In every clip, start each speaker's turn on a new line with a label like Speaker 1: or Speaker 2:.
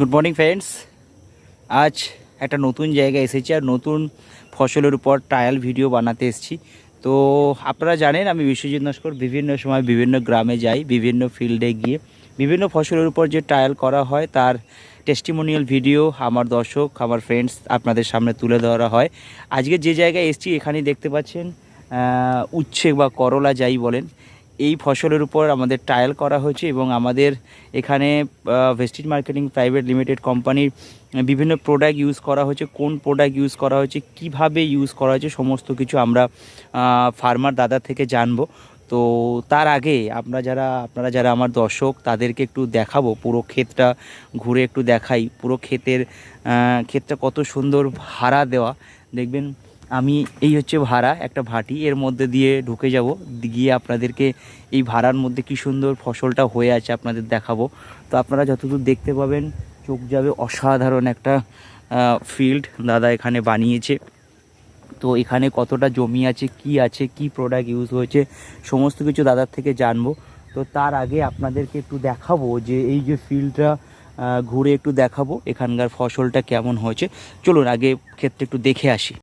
Speaker 1: Good morning friends আজ একটা নতুন জায়গায় এসেছি আর নতুন ফসলের উপর ট্রায়াল ভিডিও বানাতে এসেছি। তো আপনারা জানেন, আমি বিশ্বজিৎ নস্কর বিভিন্ন সময় বিভিন্ন গ্রামে যাই, বিভিন্ন ফিল্ডে গিয়ে বিভিন্ন ফসলের উপর যে ট্রায়াল করা হয়, তার টেস্টিমোনিয়াল ভিডিও আমার দর্শক, আমার ফ্রেন্ডস আপনাদের সামনে তুলে ধরা হয়। আজকে যে জায়গায় এসেছি, এখানেই দেখতে পাচ্ছেন উচ্ছে বা করলা যাই বলেন এই ফসলের উপর আমাদের ট্রায়াল করা হয়েছে এবং আমাদের এখানে ভেস্টিজ মার্কেটিং প্রাইভেট লিমিটেড কোম্পানির বিভিন্ন প্রোডাক্ট ইউজ করা হয়েছে, কোন প্রোডাক্ট ইউজ করা হয়েছে, কীভাবে ইউজ করা হয়েছে, সমস্ত কিছু আমরা ফার্মার দাদা থেকে জানব। তো তার আগে আমরা যারা, আপনারা যারা আমার দর্শক, তাদেরকে একটু দেখাবো পুরো ক্ষেতটা, ঘুরে একটু দেখাই। পুরো ক্ষেতের ক্ষেতটা কত সুন্দর ভাড়া দেওয়া। দেখবেন আমি এই হচ্ছে ভাড়া, একটা ভাটি। এর মধ্যে দিয়ে ঢুকে যাব। গিয়ে আপনাদেরকে এই ভাড়ার মধ্যে কি সুন্দর ফসলটা হয়ে আছে আপনাদের দেখাবো। তো আপনারা যতদূর দেখতে পাবেন, চোখ যাবে অসাধারণ একটা ফিল্ড দাদা এখানে বানিয়েছে। তো এখানে কতটা জমি আছে, কি আছে, কি প্রোডাক্ট ইউজ হয়েছে, সমস্ত কিছু দাদার থেকে জানব। তো তার আগে আপনাদেরকে একটু দেখাবো যে এই যে ফিল্ডটা ঘুরে একটু দেখাবো এখানকার ফসলটা কেমন হয়েছে। চলুন আগে ক্ষেত্রে একটু দেখে আসি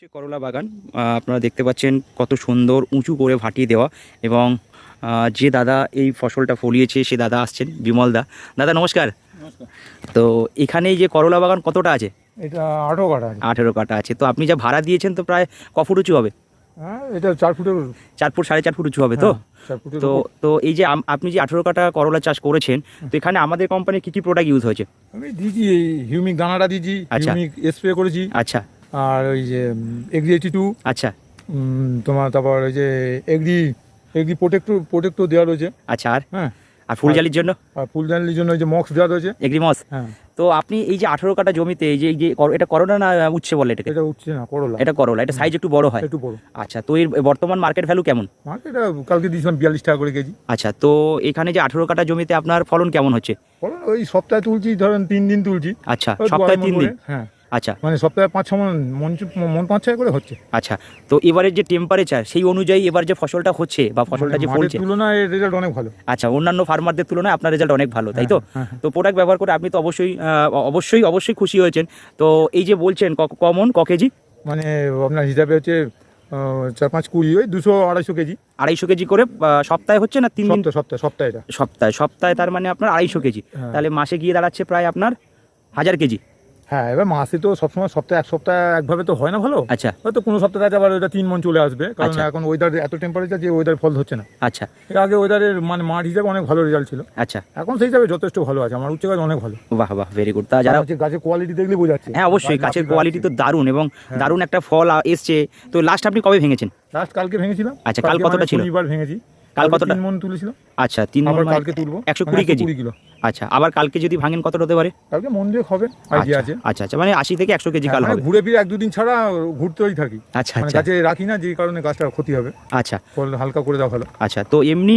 Speaker 1: হচ্ছে করলা বাগান আপনারা দেখতে পাচ্ছেন কত সুন্দর উঁচু করে ভাটিয়ে দেওয়া এবং যে দাদা এই ফসলটা ফলিয়েছে সে দাদা আসছেন বিমল দা। দাদা নমস্কার। তো এখানে যে করলা বাগান কতটা আছে?
Speaker 2: এটা আঠো কাটা আছে।
Speaker 1: আঠেরো কাটা আছে। তো আপনি যা ভাড়া দিয়েছেন তো প্রায় ক ফুট উঁচু হবে?
Speaker 2: হ্যাঁ এটা চার ফুটের
Speaker 1: চার ফুট সাড়ে চার ফুট উঁচু হবে তো?
Speaker 2: হ্যাঁ,
Speaker 1: তো তো এই যে আপনি যে আঠেরো কাটা করলা চাষ করেছেন তো এখানে আমাদের কোম্পানির কী কী প্রোডাক্ট ইউজ হয়েছে?
Speaker 2: আমি দিয়েছি হিউমিক দানাটা দিয়েছি
Speaker 1: আচ্ছা।
Speaker 2: হিউমিক স্প্রে করেছি।
Speaker 1: আচ্ছা।
Speaker 2: আর ওই যে এগ্রি এইটি টু
Speaker 1: আচ্ছা
Speaker 2: তোমার তারপর ওই যে এগ্রি এগ্রি প্রোটেক্টর প্রোটেক্টর দেওয়া রয়েছে।
Speaker 1: আচ্ছা আর?
Speaker 2: হ্যাঁ।
Speaker 1: আর ফুলজালির জন্য?
Speaker 2: আর ফুলদানির জন্য ওই যে মক্স দেওয়া রয়েছে।
Speaker 1: এগ্রিমস
Speaker 2: হ্যাঁ।
Speaker 1: তো আপনি এই যে আঠেরো কাটা জমিতে এই যে এই যে এটা করোনা না উচ্ছে বলে এটাকে?
Speaker 2: এটা উঠছে না করলা।
Speaker 1: এটা করলা এটা সাইজ একটু বড় হয়।
Speaker 2: একটু বড়।
Speaker 1: আচ্ছা তো এর বর্তমান মার্কেট ভ্যালু কেমন?
Speaker 2: মার্কেট কালকে দিয়েছিলাম বিয়াল্লিশ টাকা করে কেজি।
Speaker 1: আচ্ছা তো এখানে যে আঠেরো কাটা জমিতে আপনার ফলন কেমন হচ্ছে?
Speaker 2: বলো ওই সপ্তাহে তুলছি ধরেন তিন দিন তুলছি।
Speaker 1: আচ্ছা সপ্তাহে তিন দিন?
Speaker 2: হ্যাঁ।
Speaker 1: আচ্ছা।
Speaker 2: মানে সপ্তাহে পাঁচ ছ মন মন মন পাঁচ ছয় করে হচ্ছে।
Speaker 1: আচ্ছা তো এবারের যে টেম্পারেচার সেই অনুযায়ী এবার যে ফসলটা হচ্ছে বা ফসলটা যে
Speaker 2: মানে
Speaker 1: ফলছে।
Speaker 2: তুলনায় রেজাল্ট অনেক ভালো।
Speaker 1: আচ্ছা অন্যান্য ফার্মারদের তুলনায় আপনার রেজাল্ট অনেক ভালো তাই তো?
Speaker 2: হ্যাঁ, হ্যাঁ।
Speaker 1: তো প্রোডাক্ট ব্যবহার করে আপনি তো অবশ্যই অবশ্যই অবশ্যই খুশি হয়েছেন। তো এই যে বলছেন ক- কমন ক কেজি?
Speaker 2: মানে আপনার হিসাবে হচ্ছে চার পাঁচ কুড়ি ওই দুশো আড়াইশো কেজি।
Speaker 1: আড়াইশো কেজি করে সপ্তাহে হচ্ছে না তিন দিন?
Speaker 2: সপ্তাহে সপ্তাহে সপ্তাহে
Speaker 1: সপ্তাহে সপ্তাহে তার মানে আপনার আড়াইশো কেজি।
Speaker 2: হ্যাঁ।
Speaker 1: তাহলে মাসে গিয়ে দাঁড়াচ্ছে প্রায় আপনার হাজার কেজি।
Speaker 2: হ্যাঁ এবার মাসে তো সবসময় সপ্তাহে এক সপ্তাহে একভাবে তো হয় না ভালো।
Speaker 1: আচ্ছা।
Speaker 2: হয়তো কোনো সপ্তাহে আবার ওইটা তিন মন চলে আসবে কারণ
Speaker 1: আচ্ছা।
Speaker 2: এখন ওয়েদার এত টেম্পারেচার যে ওয়েদার ফল হচ্ছে না।
Speaker 1: আচ্ছা।
Speaker 2: এর আগে ওয়েদারের মানে মাঠ হিসাবে অনেক ভালো রেজাল্ট ছিল।
Speaker 1: আচ্ছা।
Speaker 2: এখন সেই হিসাবে যথেষ্ট ভালো আছে আমার উচ্চ গাছ অনেক ভালো।
Speaker 1: বাহ বাহ ভেরি গুড তা যারা
Speaker 2: হচ্ছে গাছের কোয়ালিটি দেখলে বোঝাচ্ছে।
Speaker 1: হ্যাঁ অবশ্যই গাছের কোয়ালিটি তো দারুণ এবং দারুণ একটা ফল এসছে। তো লাস্ট আপনি কবে ভেঙেছেন?
Speaker 2: লাস্ট কালকে ভেঙেছিলাম।
Speaker 1: আচ্ছা, কাল কতটা
Speaker 2: মানে
Speaker 1: ছিল?
Speaker 2: শনিবার ভেঙেছি।
Speaker 1: কাল কতটা?
Speaker 2: তিন মন তুলেছিলাম।
Speaker 1: আচ্ছা তিন
Speaker 2: আবার
Speaker 1: মানে
Speaker 2: কালকে তুলবো।
Speaker 1: একশো
Speaker 2: মানে
Speaker 1: কুড়ি কেজি।
Speaker 2: কুড়ি কিলো।
Speaker 1: আচ্ছা আবার কালকে যদি ভাঙেন কতটা হতে পারে?
Speaker 2: কালকে মন দিয়ে হবে আইডিয়া আছে।
Speaker 1: আচ্ছা আচ্ছা মানে আশি থেকে একশো কেজি কাল
Speaker 2: হ্যাঁ,
Speaker 1: হবে।
Speaker 2: ঘুরে ফিরে এক দুদিন ছাড়া ঘুরতেই থাকি।
Speaker 1: আচ্ছা
Speaker 2: মানে
Speaker 1: আচ্ছা।
Speaker 2: গাছে রাখি না যে কারণে গাছটা ক্ষতি হবে।
Speaker 1: আচ্ছা।
Speaker 2: হালকা করে দেওয়া ভালো।
Speaker 1: আচ্ছা তো এমনি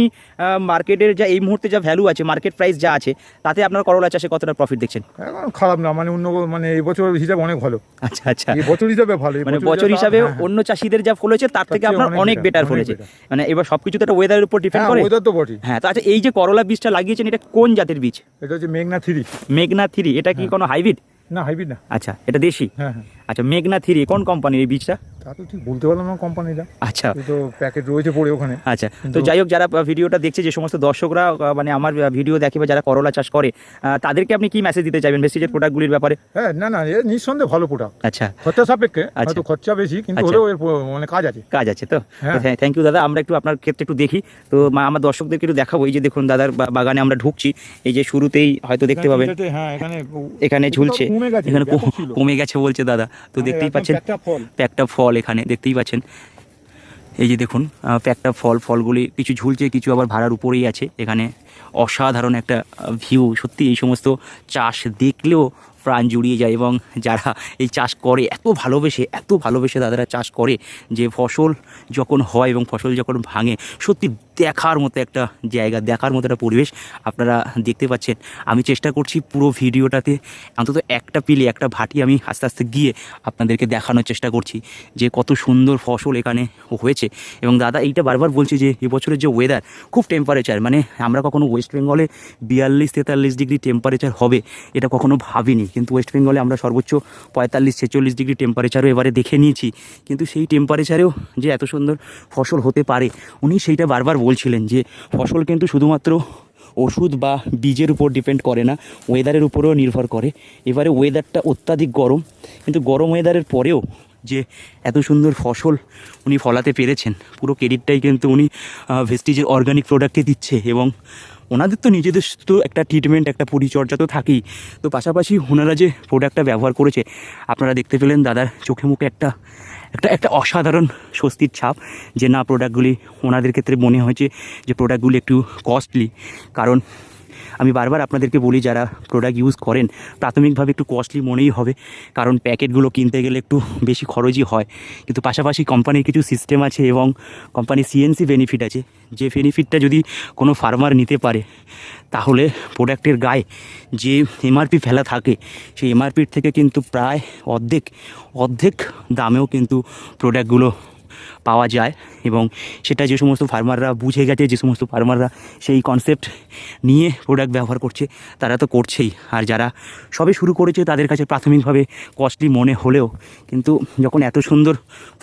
Speaker 1: মার্কেটের যা এই মুহূর্তে যা ভ্যালু আছে মার্কেট প্রাইস যা আছে তাতে আপনার করলা চাষে কতটা প্রফিট দেখছেন?
Speaker 2: এখন খারাপ না মানে অন্য মানে এই বছর হিসাবে অনেক ভালো।
Speaker 1: আচ্ছা আচ্ছা।
Speaker 2: এই বছর হিসাবে ভালো
Speaker 1: মানে বছর হিসাবে
Speaker 2: হ্যাঁ, হ্যাঁ।
Speaker 1: অন্য চাষিদের যা ফলেছে তার থেকে আপনার
Speaker 2: অনেক
Speaker 1: বেটার ফলেছে মানে এবার সবকিছু তো একটা ওয়েদারের উপর ডিপেন্ড
Speaker 2: হ্যাঁ
Speaker 1: করে।
Speaker 2: ওয়েদার তো বটে
Speaker 1: হ্যাঁ তো আচ্ছা এই যে করলা বীজটা লাগিয়েছেন এটা কোন জাতের বীজ?
Speaker 2: এটা হচ্ছে মেঘনা থ্রি।
Speaker 1: মেঘনা থ্রি এটা কি কোনো হাইব্রিড?
Speaker 2: না হাইব্রিড না।
Speaker 1: আচ্ছা এটা দেশি?
Speaker 2: হ্যাঁ হ্যাঁ।
Speaker 1: আচ্ছা মেঘনা থ্রি কোন কোম্পানির এই বীজটা?
Speaker 2: তা তো ঠিক বলতে পারলাম না কোম্পানিটা
Speaker 1: আচ্ছা।
Speaker 2: তো প্যাকেট রয়েছে পড়ে ওখানে।
Speaker 1: আচ্ছা তো যাই হোক যারা ভিডিওটা দেখছে যে সমস্ত দর্শকরা মানে আমার ভিডিও দেখে বা যারা করলা চাষ করে তাদেরকে আপনি কি মেসেজ দিতে চাইবেন ভেস্টিজের প্রোডাক্টগুলির ব্যাপারে?
Speaker 2: হ্যাঁ না না নিঃসন্দেহে ভালো প্রোডাক্ট
Speaker 1: আচ্ছা।
Speaker 2: খরচা সাপেক্ষে
Speaker 1: আচ্ছা।
Speaker 2: হয়তো খরচা বেশি কিন্তু
Speaker 1: আচ্ছা।
Speaker 2: হলেও এর মানে কাজ আছে।
Speaker 1: কাজ আছে তো?
Speaker 2: হ্যাঁ।
Speaker 1: থ্যাংক ইউ দাদা। আমরা একটু আপনার ক্ষেত্রে একটু দেখি। তো আমার দর্শকদেরকে একটু দেখাবো। এই যে দেখুন দাদার বাগানে আমরা ঢুকছি। এই যে শুরুতেই হয়তো দেখতে পাবেন।
Speaker 2: হ্যাঁ এখানে
Speaker 1: এখানে ঝুলছে।
Speaker 2: কমে গেছে,
Speaker 1: এখানে কম- গেছে বলছে দাদা। তো দেখতেই পাচ্ছেন
Speaker 2: একটা ফল।
Speaker 1: এখানে দেখতেই পাচ্ছেন। এই যে দেখুন একটা ফল, ফলগুলি কিছু ঝুলছে, কিছু আবার ভাড়ার উপরেই আছে। এখানে অসাধারণ একটা ভিউ সত্যি এই সমস্ত চাষ দেখলেও প্রাণ জুড়িয়ে যায় এবং যারা এই চাষ করে, এত ভালোবেসে এত ভালোবেসে দাদারা চাষ করে যে ফসল যখন হয় এবং ফসল যখন ভাঙে, সত্যি দেখার মতো একটা জায়গা, দেখার মতো একটা পরিবেশ আপনারা দেখতে পাচ্ছেন। আমি চেষ্টা করছি পুরো ভিডিওটাতে অন্তত একটা পিলে, একটা ভাটি আমি আস্তে আস্তে গিয়ে আপনাদেরকে দেখানোর চেষ্টা করছি যে কত সুন্দর ফসল এখানে হয়েছে। এবং দাদা এইটা বারবার বলছি যে এবছরের যে ওয়েদার খুব টেম্পারেচার মানে আমরা কখনো ওয়েস্ট বেঙ্গলে বিয়াল্লিশ তেতাল্লিশ ডিগ্রি টেম্পারেচার হবে, এটা কখনো ভাবিনি। কিন্তু ওয়েস্ট বেঙ্গলে আমরা সর্বোচ্চ পঁয়তাল্লিশ, ছেচল্লিশ ডিগ্রি টেম্পারেচারও এবারে দেখে নিয়েছি। কিন্তু সেই টেম্পারেচারেও যে এত সুন্দর ফসল হতে পারে, উনি সেইটা বারবার বলছিলেন যে ফসল কিন্তু শুধুমাত্র ওষুধ বা বীজের উপর ডিপেন্ড করে না ওয়েদারের উপরেও নির্ভর করে। এবারে ওয়েদারটা অত্যাধিক গরম, কিন্তু গরম ওয়েদারের পরেও যে এত সুন্দর ফসল উনি ফলাতে পেরেছেন, পুরো ক্রেডিটটাই কিন্তু উনি ভেস্টিজের অর্গানিক প্রোডাক্টে দিচ্ছে এবং ওনাদের তো নিজেদের তো একটা ট্রিটমেন্ট একটা পরিচর্যা তো থাকেই। তো পাশাপাশি ওনারা যে প্রোডাক্টটা ব্যবহার করেছে, আপনারা দেখতে পেলেন দাদার চোখে মুখে একটা একটা একটা অসাধারণ স্বস্তির ছাপ, যে না প্রোডাক্টগুলি ওনাদের ক্ষেত্রে মনে হয়েছে যে প্রোডাক্টগুলি একটু কস্টলি কারণ আমি বারবার আপনাদেরকে বলি, যারা প্রোডাক্ট ইউজ করেন, প্রাথমিকভাবে একটু কস্টলি মনেই হবে, কারণ প্যাকেটগুলো কিনতে গেলে একটু বেশি খরচই হয়। কিন্তু পাশাপাশি কোম্পানির কিছু সিস্টেম আছে এবং কোম্পানির সিএনসি বেনিফিট আছে। যে বেনিফিটটা যদি কোনো ফার্মার নিতে পারে, তাহলে প্রোডাক্টের গায়ে যে এমআরপি ফেলা থাকে, সেই এমআরপির থেকে কিন্তু প্রায় অর্ধেক অর্ধেক দামেও কিন্তু প্রোডাক্টগুলো পাওয়া যায় এবং সেটা যে সমস্ত ফার্মাররা বুঝে গেছে, যে সমস্ত ফার্মাররা সেই কনসেপ্ট নিয়ে প্রোডাক্ট ব্যবহার করছে, তারা তো করছেই। আর যারা সবে শুরু করেছে, তাদের কাছে প্রাথমিকভাবে কস্টলি মনে হলেও কিন্তু যখন এত সুন্দর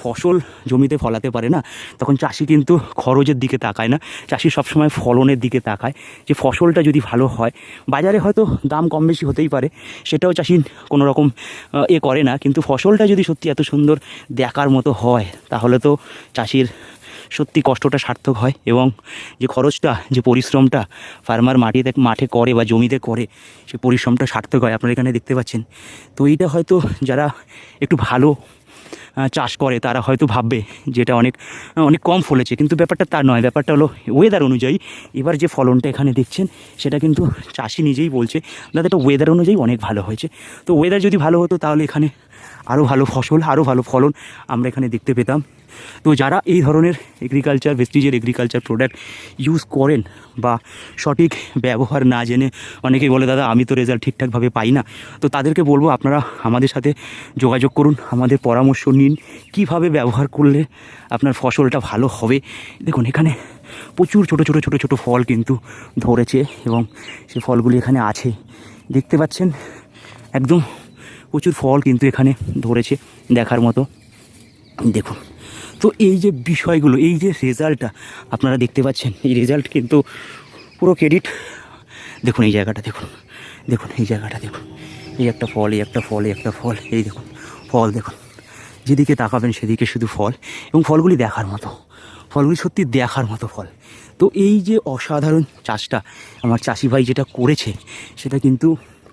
Speaker 1: ফসল জমিতে ফলাতে পারে না, তখন চাষি কিন্তু খরচের দিকে তাকায় না। চাষি সবসময় ফলনের দিকে তাকায়। যে ফসলটা যদি ভালো হয়, বাজারে হয়তো দাম কম বেশি হতেই পারে, সেটাও চাষি কোনো রকম এ করে না। কিন্তু ফসলটা যদি সত্যি এত সুন্দর দেখার মতো হয়, তাহলে তো চাষির সত্যি কষ্টটা সার্থক হয় এবং যে খরচটা, যে পরিশ্রমটা ফার্মার মাটিতে, মাঠে করে বা জমিতে করে, সে পরিশ্রমটা সার্থক হয়। আপনারা এখানে দেখতে পাচ্ছেন। তো এইটা হয়তো যারা একটু ভালো চাষ করে, তারা হয়তো ভাববে যে এটা অনেক অনেক কম ফলেছে। কিন্তু ব্যাপারটা তা নয়। ব্যাপারটা হলো ওয়েদার অনুযায়ী এবার যে ফলনটা এখানে দেখছেন, সেটা কিন্তু চাষি নিজেই বলছে, দাদা, এটা ওয়েদার অনুযায়ী অনেক ভালো হয়েছে। তো ওয়েদার যদি ভালো হতো, তাহলে এখানে আরও ভালো ফসল আরও ভালো ফলন আমরা এখানে দেখতে পেতাম। তো যারা এই ধরনের এগ্রিকালচার ভেস্টিজের এগ্রিকালচার প্রোডাক্ট ইউজ করেন বা সঠিক ব্যবহার না জেনে অনেকেই বলে, দাদা, আমি তো রেজাল্ট ঠিকঠাকভাবে পাই না। তো তাদেরকে বলব, আপনারা আমাদের সাথে যোগাযোগ করুন, আমাদের পরামর্শ নিন, কীভাবে ব্যবহার করলে আপনার ফসলটা ভালো হবে। দেখুন, এখানে প্রচুর ছোট ছোট ছোট ছোট ফল কিন্তু ধরেছে এবং সেই ফলগুলি এখানে আছে। দেখতে পাচ্ছেন? একদম প্রচুর ফল কিন্তু এখানে ধরেছে দেখার মতো। দেখুন তো এই যে বিষয়গুলো, এই যে রেজাল্টটা, আপনারা দেখতে পাচ্ছেন, এই রেজাল্ট কিন্তু পুরো ক্রেডিট দেখুন এই জায়গাটা, দেখুন দেখুন এই জায়গাটা, দেখুন। এই একটা ফল, এই একটা ফল, এই একটা ফল, এই দেখুন, ফল দেখুন। যেদিকে তাকাবেন সেদিকে শুধু ফল এবং ফলগুলি দেখার মতো, ফলগুলি সত্যি দেখার মতো ফল। তো এই যে অসাধারণ চাষটা, আমার চাষি ভাই যেটা করেছে, সেটা কিন্তু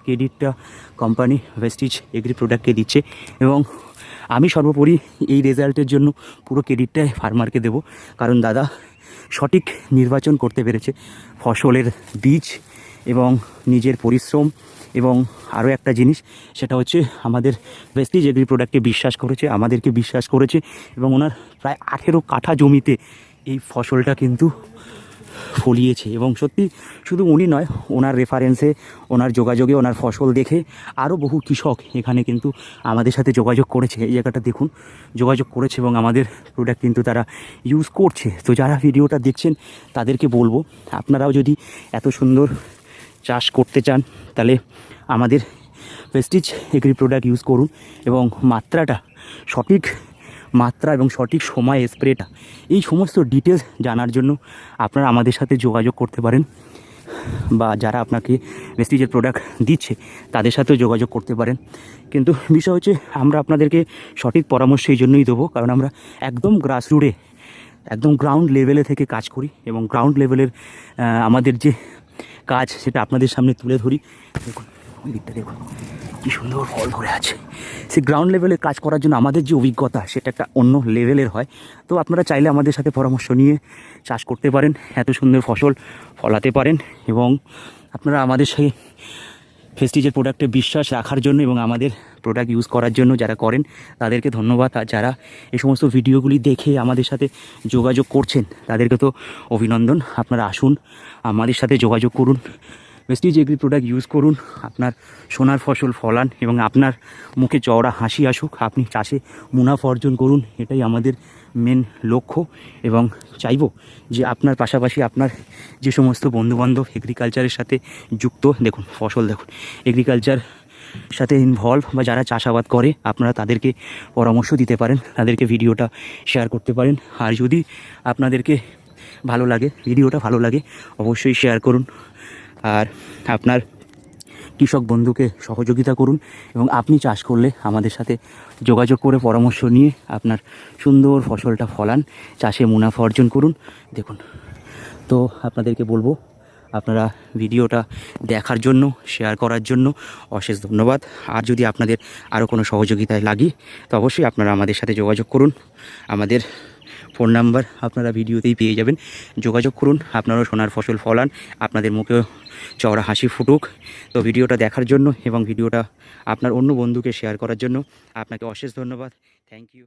Speaker 1: ক্রেডিটটা কোম্পানি ভেস্টিজ এগ্রি প্রোডাক্টকে দিচ্ছে এবং আমি সর্বোপরি এই রেজাল্টের জন্য পুরো ক্রেডিটটাই ফার্মারকে দেবো। কারণ দাদা সঠিক নির্বাচন করতে পেরেছে। ফসলের বীজ এবং নিজের পরিশ্রম এবং আরও একটা জিনিস, সেটা হচ্ছে আমাদের ভেস্টিজ এগ্রি প্রোডাক্টকে বিশ্বাস করেছে, আমাদেরকে বিশ্বাস করেছে এবং ওনার প্রায় আঠেরো কাঠা জমিতে এই ফসলটা কিন্তু ফলিয়েছে এবং সত্যি শুধু উনি নয়, ওনার রেফারেন্সে ওনার যোগাযোগে, ওনার ফসল দেখে আরও বহু কৃষক এখানে কিন্তু আমাদের সাথে যোগাযোগ করেছে। এই জায়গাটা দেখুন, যোগাযোগ করেছে এবং আমাদের প্রোডাক্ট কিন্তু তারা ইউজ করছে। তো যারা ভিডিওটা দেখছেন, তাদেরকে বলব, আপনারাও যদি এত সুন্দর চাষ করতে চান, তাহলে আমাদের প্রেস্টিজ এগ্রি প্রোডাক্ট ইউজ করুন এবং মাত্রাটা সঠিক মাত্রা এবং সঠিক সময় স্প্রেটা। এই সমস্ত ডিটেলস জানার জন্য আপনারা আমাদের সাথে যোগাযোগ করতে পারেন বা যারা আপনাকে প্রেস্টিজের প্রোডাক্ট দিচ্ছে, তাদের সাথেও যোগাযোগ করতে পারেন। কিন্তু বিষয় হচ্ছে, আমরা আপনাদেরকে সঠিক পরামর্শ এই জন্যই দেবো, কারণ আমরা একদম গ্রাসরুটে একদম গ্রাউন্ড লেভেলে থেকে কাজ করি এবং গ্রাউন্ড লেভেলের আমাদের যে কাজ, সেটা আপনাদের সামনে তুলে ধরি। দেখুন। ওই দিকটা দেখুন। কী সুন্দর ফল ধরে আছে। সে গ্রাউন্ড লেভেলে কাজ করার জন্য আমাদের যে অভিজ্ঞতা, সেটা একটা অন্য লেভেলের হয়। তো আপনারা চাইলে আমাদের সাথে পরামর্শ নিয়ে চাষ করতে পারেন, এত সুন্দর ফসল ফলাতে পারেন এবং আপনারা আমাদের সাথে ফেস্টিজের প্রোডাক্টে বিশ্বাস রাখার জন্য এবং আমাদের প্রোডাক্ট ইউজ করার জন্য যারা করেন, তাদেরকে ধন্যবাদ। আর যারা এই সমস্ত ভিডিওগুলি দেখে আমাদের সাথে যোগাযোগ করছেন, তাদেরকে তো অভিনন্দন। আপনারা আসুন, আমাদের সাথে যোগাযোগ করুন। প্রেস্টিজ এগ্রি প্রোডাক্ট ইউজ করুন, আপনার সোনার ফসল ফলান এবং আপনার মুখে চওড়া হাসি আসুক, আপনি চাষে মুনাফা অর্জন করুন, এটাই আমাদের মেন লক্ষ্য এবং চাইব যে আপনার পাশাপাশি আপনার যে সমস্ত বন্ধুবান্ধব এগ্রিকালচারের সাথে যুক্ত, দেখুন ফসল দেখুন এগ্রিকালচার সাথে ইনভলভ বা যারা চাষাবাদ করে, আপনারা তাদেরকে পরামর্শ দিতে পারেন, তাদেরকে ভিডিওটা শেয়ার করতে পারেন, আর যদি আপনাদেরকে ভালো লাগে, ভিডিওটা ভালো লাগে, অবশ্যই শেয়ার করুন আর আপনার কৃষক বন্ধুকে সহযোগিতা করুন এবং আপনি চাষ করলে আমাদের সাথে যোগাযোগ করে পরামর্শ নিয়ে আপনার সুন্দর ফসলটা ফলান, চাষে মুনাফা অর্জন করুন। দেখুন, তো আপনাদেরকে বলব, আপনারা ভিডিওটা দেখার জন্য শেয়ার করার জন্য অশেষ ধন্যবাদ। আর যদি আপনাদের আরও কোনো সহযোগিতায় লাগি, তো অবশ্যই আপনারা আমাদের সাথে যোগাযোগ করুন। আমাদের ফোন নাম্বার আপনারা ভিডিওতেই পেয়ে যাবেন। যোগাযোগ করুন, আপনারাও সোনার ফসল ফলান, আপনাদের মুখেও চওড়া হাসি ফুটুক। তো ভিডিওটা দেখার জন্য এবং ভিডিওটা আপনার অন্য বন্ধুকে শেয়ার করার জন্য আপনাকে অশেষ ধন্যবাদ। Thank you